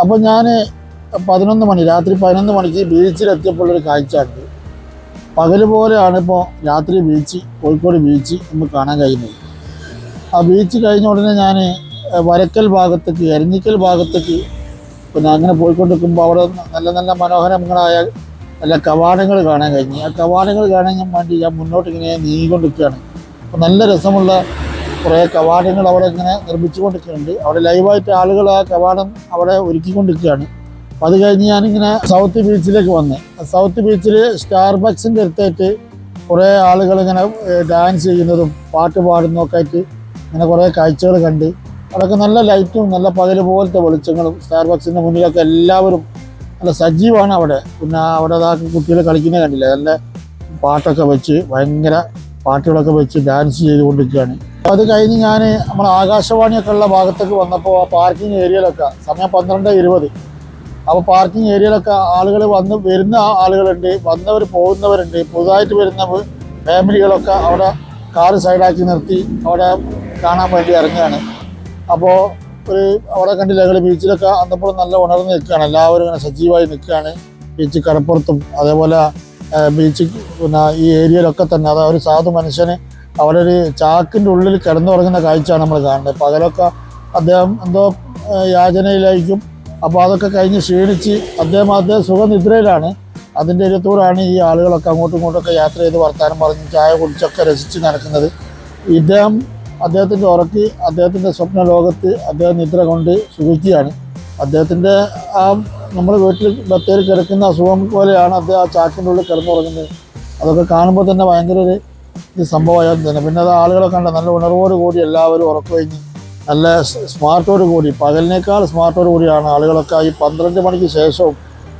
അപ്പോൾ ഞാൻ പതിനൊന്ന് മണി രാത്രി പതിനൊന്ന് മണിക്ക് ബീച്ചിലെത്തിയപ്പോൾ ഒരു കാഴ്ച ഉണ്ട് പകൽ പോലെയാണ് ഇപ്പോൾ രാത്രി ബീച്ച് കോഴിക്കോട് ബീച്ച് നമുക്ക് കാണാൻ കഴിയുന്നത്. ആ ബീച്ച് കഴിഞ്ഞ ഉടനെ ഞാൻ വരക്കൽ ഭാഗത്തേക്ക് എരഞ്ഞിക്കൽ ഭാഗത്തേക്ക് പിന്നെ അങ്ങനെ പോയിക്കൊണ്ടിരിക്കുമ്പോൾ അവിടെ നല്ല നല്ല മനോഹരങ്ങളായ നല്ല കവാടങ്ങൾ കാണാൻ കഴിഞ്ഞു. ആ കവാടങ്ങൾ കാണാൻ വേണ്ടി ഞാൻ മുന്നോട്ട് ഇങ്ങനെ നീങ്ങിക്കൊണ്ടിരിക്കുകയാണ്. അപ്പോൾ നല്ല രസമുള്ള കുറേ കവാടങ്ങൾ അവിടെ ഇങ്ങനെ നിർമ്മിച്ചുകൊണ്ടിരിക്കുന്നുണ്ട്. അവിടെ ലൈവായിട്ട് ആളുകൾ ആ കവാടം അവിടെ ഒരുക്കിക്കൊണ്ടിരിക്കുകയാണ്. അത് കഴിഞ്ഞ് ഞാനിങ്ങനെ സൗത്ത് ബീച്ചിലേക്ക് വന്നേ. സൗത്ത് ബീച്ചിൽ സ്റ്റാർബക്സിന്റെ അടുത്തായിട്ട് കുറേ ആളുകൾ ഇങ്ങനെ ഡാൻസ് ചെയ്യുന്നതും പാട്ട് പാടുന്നതും ഒക്കെ ആയിട്ട് ഇങ്ങനെ കുറേ കാഴ്ചകൾ കണ്ട്. അവിടെയൊക്കെ നല്ല ലൈറ്റും നല്ല പകൽ പോലത്തെ വെളിച്ചങ്ങളും സ്റ്റാർബക്സിന്റെ മുന്നിലൊക്കെ എല്ലാവരും നല്ല സജീവമാണ് അവിടെ. പിന്നെ അവിടെ അതാ കുട്ടികൾ കളിക്കുന്നത് കണ്ടില്ല? നല്ല പാട്ടൊക്കെ വെച്ച് ഭയങ്കര പാട്ടുകളൊക്കെ വെച്ച് ഡാൻസ് ചെയ്തുകൊണ്ടിരിക്കുകയാണ്. അത് കഴിഞ്ഞ് ഞാൻ നമ്മൾ ആകാശവാണിയൊക്കെ ഉള്ള ഭാഗത്തേക്ക് വന്നപ്പോൾ ആ പാർക്കിംഗ് ഏരിയയിലൊക്കെ സമയം പന്ത്രണ്ട് ഇരുപത്. അപ്പോൾ പാർക്കിംഗ് ഏരിയയിലൊക്കെ ആളുകൾ വന്ന് വരുന്ന ആളുകളുണ്ട് വന്നവർ പോകുന്നവരുണ്ട് പുതുതായിട്ട് വരുന്ന ഫാമിലികളൊക്കെ അവിടെ കാറ് സൈഡാക്കി നിർത്തി അവിടെ കാണാൻ വേണ്ടി ഇറങ്ങുകയാണ്. അപ്പോൾ ഒരു അവിടെ കണ്ടില്ല ഞങ്ങൾ ബീച്ചിലൊക്കെ അന്നപ്പോൾ നല്ല ഉണർന്ന് നിൽക്കുകയാണ്. എല്ലാവരും ഇങ്ങനെ സജീവമായി നിൽക്കുകയാണ്. ബീച്ച് കടപ്പുറത്തും അതേപോലെ ബീച്ച് പിന്നെ ഈ ഏരിയയിലൊക്കെ തന്നെ അതായത് ഒരു സാധു മനുഷ്യന് അവിടെ ഒരു ചാക്കിന്റെ ഉള്ളിൽ കിടന്നുറങ്ങുന്ന കാഴ്ചയാണ് നമ്മൾ കാണുന്നത്. പകലൊക്കെ അദ്ദേഹം എന്തോ യാചനയിലായിരിക്കും. അപ്പോൾ അതൊക്കെ കഴിഞ്ഞ് ക്ഷീണിച്ച് അദ്ദേഹം അദ്ദേഹം സുഖനിദ്രയിലാണ്. അതിന്റെ ഇരത്തൂടാണ് ഈ ആളുകളൊക്കെ അങ്ങോട്ടും ഇങ്ങോട്ടൊക്കെ യാത്ര ചെയ്ത് വർത്താനം പറഞ്ഞ് ചായ കുടിച്ചൊക്കെ രസിച്ച് നടക്കുന്നത്. ഇദ്ദേഹം അദ്ദേഹത്തിന്റെ ഉറക്കി അദ്ദേഹത്തിന്റെ സ്വപ്ന ലോകത്ത് അദ്ദേഹം നിദ്ര കൊണ്ട് സുഖിക്കുകയാണ്. അദ്ദേഹത്തിന്റെ ആ നമ്മുടെ വീട്ടിൽ ബത്തേരി കിടക്കുന്ന അസുഖം പോലെയാണ് അദ്ദേഹം ആ ചാക്കിന്റെ ഉള്ളിൽ കിടന്നുറങ്ങുന്നത്. അതൊക്കെ കാണുമ്പോൾ തന്നെ ഭയങ്കര ഒരു ഇത് സംഭവമായാലും തന്നെ. പിന്നെ അത് ആളുകളെ കണ്ട നല്ല ഉണർവോട് കൂടി എല്ലാവരും ഉറക്കമഴിഞ്ഞ് നല്ല സ്മാർട്ടോട് കൂടി പകലിനേക്കാൾ സ്മാർട്ടോട് കൂടിയാണ് ആളുകളൊക്കെ ഈ പന്ത്രണ്ട് മണിക്ക് ശേഷവും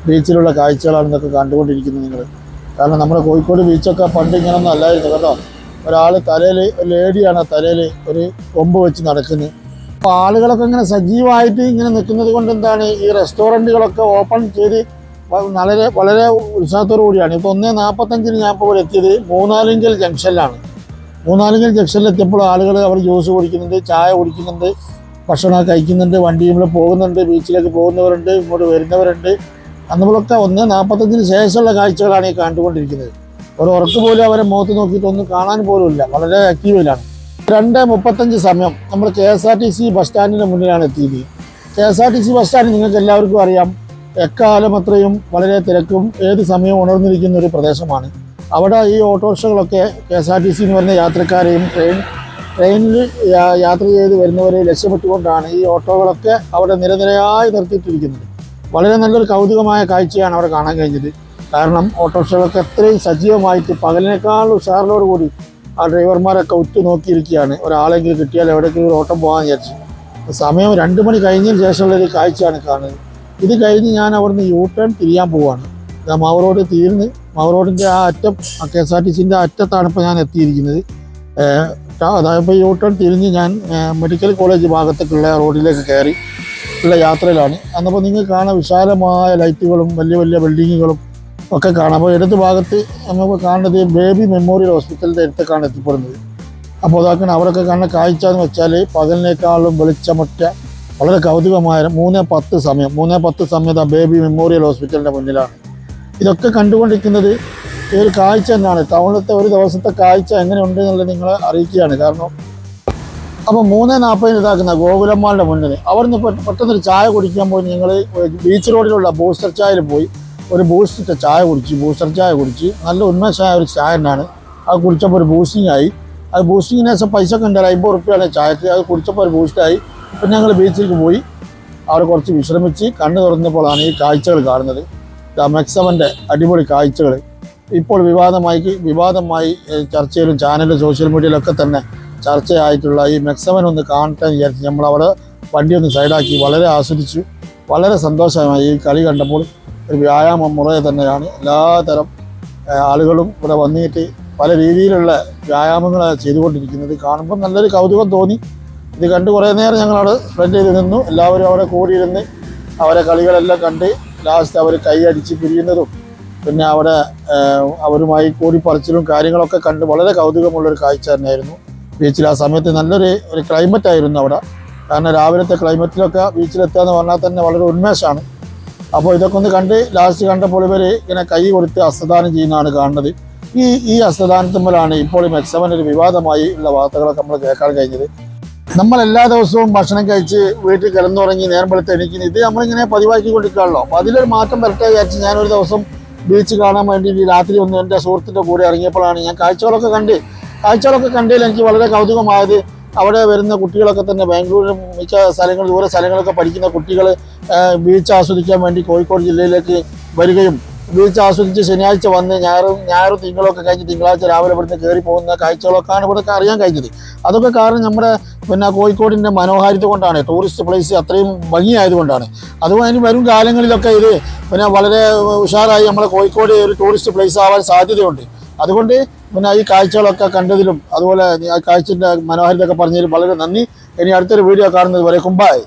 ബീച്ചിലുള്ള കാഴ്ചകളാണ് ഇതൊക്കെ കണ്ടുകൊണ്ടിരിക്കുന്നത് നിങ്ങൾ. കാരണം നമ്മുടെ കോഴിക്കോട് ബീച്ചൊക്കെ പണ്ട് ഇങ്ങനൊന്നും അല്ലായിരുന്നു കേട്ടോ. ഒരാൾ തലയിൽ ലേഡിയാണ് തലയിൽ ഒരു കൊമ്പ് വെച്ച് നടക്കുന്നത്. അപ്പോൾ ആളുകളൊക്കെ ഇങ്ങനെ സജീവമായിട്ട് ഇങ്ങനെ നിൽക്കുന്നത് കൊണ്ട് എന്താണ് ഈ റെസ്റ്റോറന്റുകളൊക്കെ ഓപ്പൺ ചെയ്ത് വളരെ വളരെ ഉത്സാഹത്തോടു കൂടിയാണ്. ഇപ്പോൾ ഒന്നേ നാൽപ്പത്തഞ്ചിന് ഞാൻ ഇപ്പോൾ ഇവിടെ എത്തിയത് മൂന്നാലിങ്കൽ ജംഗ്ഷനിലാണ്. മൂന്നാലിങ്കൽ ജംഗ്ഷനിൽ എത്തിയപ്പോൾ ആളുകൾ അവർ ജ്യൂസ് കുടിക്കുന്നുണ്ട് ചായ കുടിക്കുന്നുണ്ട് ഭക്ഷണം കഴിക്കുന്നുണ്ട് വണ്ടിയിൽ പോകുന്നുണ്ട് ബീച്ചിലേക്ക് പോകുന്നവരുണ്ട് ഇങ്ങോട്ട് വരുന്നവരുണ്ട്. അന്നുമ്പോഴൊക്കെ ഒന്ന് നാൽപ്പത്തഞ്ചിന് ശേഷമുള്ള കാഴ്ചകളാണ് ഈ കണ്ടുകൊണ്ടിരിക്കുന്നത്. ഒരു ഉറക്ക് പോലും അവരെ മുഖത്ത് നോക്കിയിട്ടൊന്നും കാണാൻ പോലും ഇല്ല. വളരെ ആക്റ്റീവിലാണ് രണ്ട് മുപ്പത്തഞ്ച് സമയം നമ്മൾ K S R T C bus സ്റ്റാൻഡിന്റെ മുന്നിലാണ് എത്തിയത്. K S R T C bus stand നിങ്ങൾക്ക് എല്ലാവർക്കും അറിയാം. എക്കാലം അത്രയും വളരെ തിരക്കും ഏത് സമയവും ഉണർന്നിരിക്കുന്ന ഒരു പ്രദേശമാണ്. അവിടെ ഈ ഓട്ടോറിക്ഷകളൊക്കെ K S R T C എന്ന് പറഞ്ഞ യാത്രക്കാരെയും ട്രെയിൻ ട്രെയിനിൽ യാത്ര ചെയ്ത് വരുന്നവരെ രക്ഷപ്പെട്ടുകൊണ്ടാണ് ഈ ഓട്ടോകളൊക്കെ അവിടെ നിരനിരയായി നിർത്തിയിട്ടിരിക്കുന്നത്. വളരെ നല്ലൊരു കൗതുകമായ കാഴ്ചയാണ് അവിടെ കാണാൻ കഴിഞ്ഞത്. കാരണം ഓട്ടോറിക്ഷകളൊക്കെ അത്രയും സജീവമായിട്ട് പകലിനേക്കാൾ ഉഷാറിനോട് കൂടി ആ ഡ്രൈവർമാരൊക്കെ ഉറ്റു നോക്കിയിരിക്കുകയാണ്. ഒരാളെങ്കിലും കിട്ടിയാൽ എവിടെയെങ്കിലും ഒരു ഓട്ടം പോകാമെന്ന് വിചാരിച്ചു. സമയം രണ്ട് മണി കഴിഞ്ഞതിന് ശേഷമുള്ളൊരു കാഴ്ചയാണ് കാണുന്നത്. ഇത് കഴിഞ്ഞ് ഞാൻ അവിടുന്ന് യൂ ടേൺ തിരിയാൻ പോവാണ്. മാവ് റോഡ് തീർന്ന് മാവ് റോഡിന്റെ ആ അറ്റം കെ എസ് ആർ ടി സിന്റെ അറ്റത്താണ് ഇപ്പോൾ ഞാൻ എത്തിയിരിക്കുന്നത്. അതായത് ഇപ്പോൾ യൂ ടേൺ തിരിഞ്ഞ് ഞാൻ മെഡിക്കൽ കോളേജ് ഭാഗത്തേക്കുള്ള റോഡിലേക്ക് കയറി ഉള്ള യാത്രയിലാണ്. അന്നപ്പോൾ നിങ്ങൾ കാണാം വിശാലമായ ലൈറ്റുകളും വലിയ വലിയ ബിൽഡിങ്ങുകളും ഒക്കെ കാണാം. അപ്പോൾ ഇടത് ഭാഗത്ത് നമുക്ക് കാണുന്നത് ബേബി മെമ്മോറിയൽ ഹോസ്പിറ്റലിന്റെ അടുത്തേക്കാണ് എത്തിപ്പെടുന്നത്. അപ്പോൾ അതാക്കണം അവരൊക്കെ കാണുന്ന കാഴ്ച എന്ന് വെച്ചാൽ പകലിനേക്കാളും വെളിച്ചമൊറ്റ വളരെ കൗതുകമായ മൂന്ന് പത്ത് സമയം മൂന്ന് പത്ത് സമയത്ത് ആ ബേബി മെമ്മോറിയൽ ഹോസ്പിറ്റലിന്റെ മുന്നിലാണ്. ഇതൊക്കെ കണ്ടുകൊണ്ടിരിക്കുന്നത് ഈ ഒരു കാഴ്ച തന്നെയാണ്. ടൗണിലത്തെ ഒരു ദിവസത്തെ കാഴ്ച എങ്ങനെയുണ്ട് എന്നുള്ളത് നിങ്ങളെ അറിയിക്കുകയാണ്. കാരണം അപ്പോൾ മൂന്ന് നാൽപ്പതിന് ഇതാക്കുന്ന ഗോകുലമ്മാളുടെ മുന്നിൽ അവിടുന്ന് പെട്ടെന്നൊരു ചായ കുടിക്കാൻ പോയി. നിങ്ങൾ ബീച്ച് റോഡിലുള്ള ബൂസ്റ്റർ ചായയിൽ പോയി. ഒരു ബൂസ്റ്റർ ചായ കുടിച്ച് ബൂസ്റ്റർ ചായ കുടിച്ച് നല്ല ഉന്മേഷമായ ഒരു ചായ തന്നെയാണ്. അത് കുടിച്ചപ്പോൾ ഒരു ബൂസ്റ്റിംഗ് ആയി. അത് ബൂസ്റ്റിങ്ങിന് ശേഷം പൈസ ഒക്കെ ഉണ്ടായി അമ്പത് റുപ്യാണ് ചായക്ക്. അത് കുടിച്ചപ്പോൾ ഒരു ബൂസ്റ്റായി. പിന്നെ ഞങ്ങൾ ബീച്ചിലേക്ക് പോയി. അവിടെ കുറച്ച് വിശ്രമിച്ച് കണ്ണു തുറന്നപ്പോഴാണ് ഈ കാഴ്ചകൾ കാണുന്നത്. മെക്സവന്റെ അടിപൊളി കാഴ്ചകൾ ഇപ്പോൾ വിവാദമായി വിവാദമായി ചർച്ചയിലും ചാനലിലും സോഷ്യൽ മീഡിയയിലൊക്കെ തന്നെ ചർച്ചയായിട്ടുള്ള ഈ മെക്സവൻ ഒന്ന് കാണട്ടെ എന്ന് വിചാരിച്ച് നമ്മൾ അവിടെ വണ്ടി ഒന്ന് സൈഡാക്കി വളരെ ആസ്വദിച്ചു. വളരെ സന്തോഷമായി ഈ കളി കണ്ടപ്പോൾ ഒരു വ്യായാമ മുറ തന്നെയാണ്. എല്ലാതരം ആളുകളും ഇവിടെ വന്നിട്ട് പല രീതിയിലുള്ള വ്യായാമങ്ങൾ ചെയ്തുകൊണ്ടിരിക്കുന്നത്. കാണുമ്പോൾ നല്ലൊരു കൗതുകം തോന്നി. ഇത് കണ്ട് കുറേ നേരം ഞങ്ങളവിടെ സ്പെൻഡ് ചെയ്ത് നിന്നു. എല്ലാവരും അവിടെ കൂടിയിരുന്ന് അവരെ കളികളെല്ലാം കണ്ട് ലാസ്റ്റ് അവർ കൈയടിച്ച് പിരിയുന്നതും പിന്നെ അവിടെ അവരുമായി കൂടിപ്പറിച്ചിലും കാര്യങ്ങളൊക്കെ കണ്ട് വളരെ കൗതുകമുള്ളൊരു കാഴ്ച തന്നെയായിരുന്നു. ബീച്ചിൽ ആ സമയത്ത് നല്ലൊരു ഒരു ക്ലൈമറ്റ് ആയിരുന്നു അവിടെ. കാരണം രാവിലത്തെ ക്ലൈമറ്റിലൊക്കെ ബീച്ചിലെത്തുക എന്ന് പറഞ്ഞാൽ തന്നെ വളരെ ഉന്മേഷമാണ്. അപ്പോൾ ഇതൊക്കെ ഒന്ന് കണ്ട് ലാസ്റ്റ് കണ്ടപ്പോൾ ഇവർ ഇങ്ങനെ കൈ കൊടുത്ത് ഹസ്തദാനം ചെയ്യുന്നതാണ് കാണുന്നത്. ഈ ഈ ഹസ്തദാനത്തുമ്പോഴാണ് ഇപ്പോൾ മെക്സവൻ ഒരു വിവാദമായി ഉള്ള വാർത്തകളൊക്കെ നമ്മൾ കേൾക്കാൻ കഴിഞ്ഞത്. നമ്മൾ എല്ലാ ദിവസവും ഭക്ഷണം കഴിച്ച് വീട്ടിൽ കിടന്നുറങ്ങി നേരം വെളുത്ത് എണീക്കുന്നത് ഇത് നമ്മളിങ്ങനെ പതിവാക്കിക്കൊണ്ടിരിക്കുകയാണല്ലോ. അപ്പോൾ അതിലൊരു മാറ്റം വരട്ടെ വിചാരിച്ച് ഞാനൊരു ദിവസം ബീച്ച് കാണാൻ വേണ്ടി രാത്രി ഒന്ന് എന്റെ സുഹൃത്തിന്റെ കൂടെ ഇറങ്ങിയപ്പോഴാണ് ഞാൻ കാഴ്ചകളൊക്കെ കണ്ട്. കാഴ്ചകളൊക്കെ കണ്ടതിൽ എനിക്ക് വളരെ കൗതുകമായത് അവിടെ വരുന്ന കുട്ടികളൊക്കെ തന്നെ ബാംഗ്ലൂരിലും മിക്ക സ്ഥലങ്ങൾ ദൂരെ സ്ഥലങ്ങളൊക്കെ പഠിക്കുന്ന കുട്ടികൾ ബീച്ച് ആസ്വദിക്കാൻ വേണ്ടി കോഴിക്കോട് ജില്ലയിലേക്ക് വരികയും ബീച്ച് ആസ്വദിച്ച് ശനിയാഴ്ച വന്ന് ഞായറും ഞായറും തിങ്കളൊക്കെ കഴിഞ്ഞ് തിങ്കളാഴ്ച രാവിലെ ഇവിടുന്ന് കയറി പോകുന്ന കാഴ്ചകളൊക്കെയാണ് ഇവിടെ അറിയാൻ കഴിഞ്ഞത്. അതൊക്കെ കാരണം നമ്മുടെ പിന്നെ കോഴിക്കോടിന്റെ മനോഹാരിത കൊണ്ടാണ്. ടൂറിസ്റ്റ് പ്ലേസ് അത്രയും ഭംഗിയായതുകൊണ്ടാണ് അതുപോലെ അതിന് വരും കാലങ്ങളിലൊക്കെ ഇത് പിന്നെ വളരെ ഉഷാറായി നമ്മളെ കോഴിക്കോട് ഒരു ടൂറിസ്റ്റ് പ്ലേസ് ആവാൻ സാധ്യതയുണ്ട്. അതുകൊണ്ട് പിന്നെ ഈ കാഴ്ചകളൊക്കെ കണ്ടതിലും അതുപോലെ ആ കാഴ്ചന്റെ മനോഹാരിതൊക്കെ പറഞ്ഞതിലും വളരെ നന്ദി. ഇനി അടുത്തൊരു വീഡിയോ കാണുന്നത് വരെ കുമ്പായി